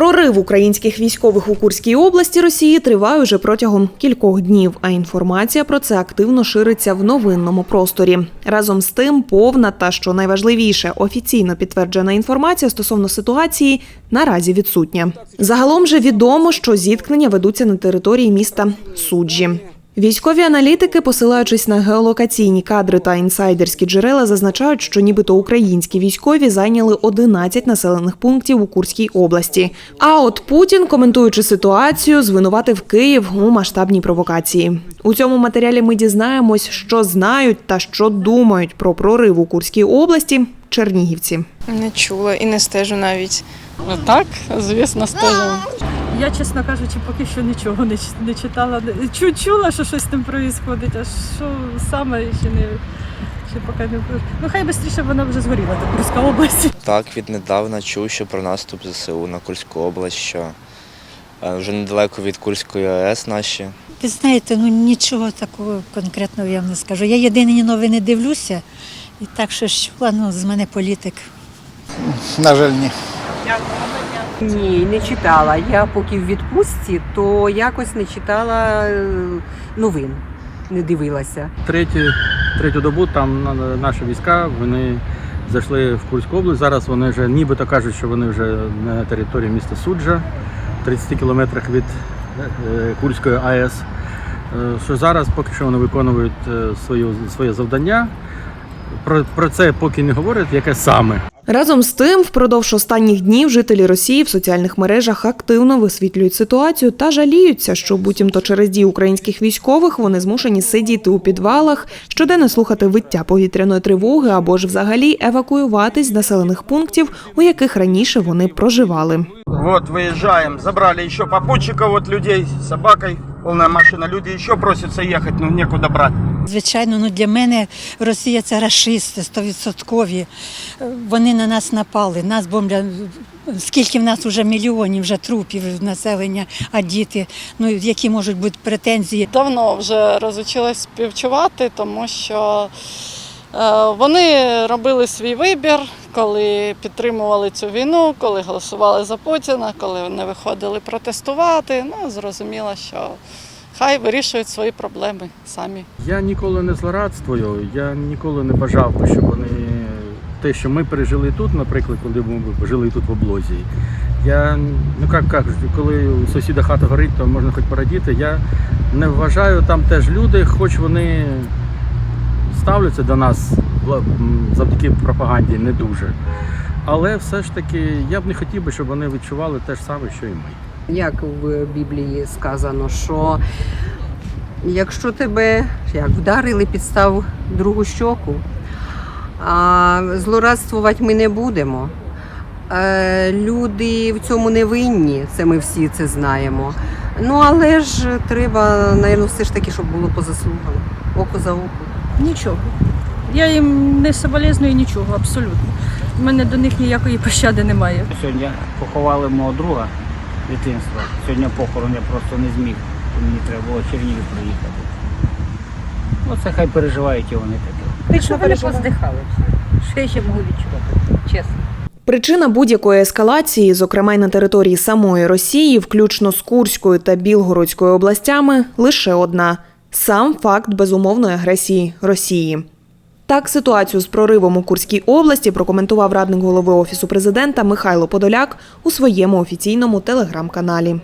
Прорив українських військових у Курській області Росії триває вже протягом кількох днів, а інформація про це активно шириться в новинному просторі. Разом з тим, повна та що найважливіше, офіційно підтверджена інформація стосовно ситуації наразі відсутня. Загалом же відомо, що зіткнення ведуться на території міста Суджі. Військові аналітики, посилаючись на геолокаційні кадри та інсайдерські джерела, зазначають, що нібито українські військові зайняли 11 населених пунктів у Курській області. А от Путін, коментуючи ситуацію, звинуватив Київ у масштабній провокації. У цьому матеріалі ми дізнаємось, що знають та що думають про прорив у Курській області чернігівці. Не чула і не стежу навіть. Ну, Так, звісно, стежимо. Я, чесно кажучи, поки що нічого не, ч- не читала. Чу, чула, що щось там відбувається, а що саме ще не. Ще поки не ну хай швидше вона вже згоріла, та Курська область. Так, віднедавна чув, що про наступ ЗСУ на Курську область, що е, вже недалеко від Курської АЕС наші. Ви знаєте, ну нічого такого конкретного я вам не скажу. Я єдині новини дивлюся, і так що ж чула, ну, з мене політик. На жаль, ні. Ні, не читала. Я поки в відпустці, то якось не читала е, новин, не дивилася. третю, третю добу там наші війська вони зайшли в Курську область. Зараз вони вже нібито кажуть, що вони вже на території міста Суджа, в 30 кілометрах від е, Курської АЕС. Е, Що зараз поки що вони виконують своє завдання. Про, про це поки не говорять, яке саме. Разом з тим, впродовж останніх днів жителі Росії в соціальних мережах активно висвітлюють ситуацію та жаліються, що буцімто через дії українських військових вони змушені сидіти у підвалах, щоденно слухати виття повітряної тривоги або ж взагалі евакуюватись з населених пунктів, у яких раніше вони проживали. Вот, выезжаем. Забрали еще попутчиков, вот людей с собакой. Полная машина. Люди еще просятся ехать, но некуда брать. Звичайно, ну для мене Росія це рашисти стовідсоткові. Е, Вони на нас напали, нас бомблять. Скільки в нас вже мільйонів вже трупів населення, а діти, ну які можуть бути претензії? Давно вже розучилась співчувати, тому що е, вони робили свій вибір, коли підтримували цю війну, коли голосували за Путіна, коли не виходили протестувати. Ну, зрозуміло, що хай вирішують свої проблеми самі. Я ніколи не злорадствую, я ніколи не бажав щоб вони те, що ми пережили тут, наприклад, коли ми жили тут в облозі. Я ну як кажуть, коли у сусіда хата горить, то можна хоч порадіти. Я не вважаю там теж люди, хоч вони ставляться до нас завдяки пропаганді не дуже. Але все ж таки я б не хотів би, щоб вони відчували те ж саме, що і ми. Як в Біблії сказано, що якщо тебе як вдарили, підстав другу щоку, а злорадствувати ми не будемо. Е, Люди в цьому не винні, це ми всі це знаємо. Ну але ж треба, напевно, все ж таки, щоб було по заслугам. Око за око. Нічого. Я їм не соболезную нічого, абсолютно. У мене до них ніякої пощади немає. Сьогодні поховали мого друга дитинства. Сьогодні похорон я просто не зміг. Мені треба було Чернігів приїхати. Оце хай переживають і вони таке. Ти що вони поздихали? Що я ще можу відчувати? Чесно. Причина будь-якої ескалації, зокрема й на території самої Росії, включно з Курською та Білгородською областями, лише одна сам факт безумовної агресії Росії. Так, ситуацію з проривом у Курській області прокоментував радник голови офісу президента Михайло Подоляк у своєму офіційному телеграм-каналі.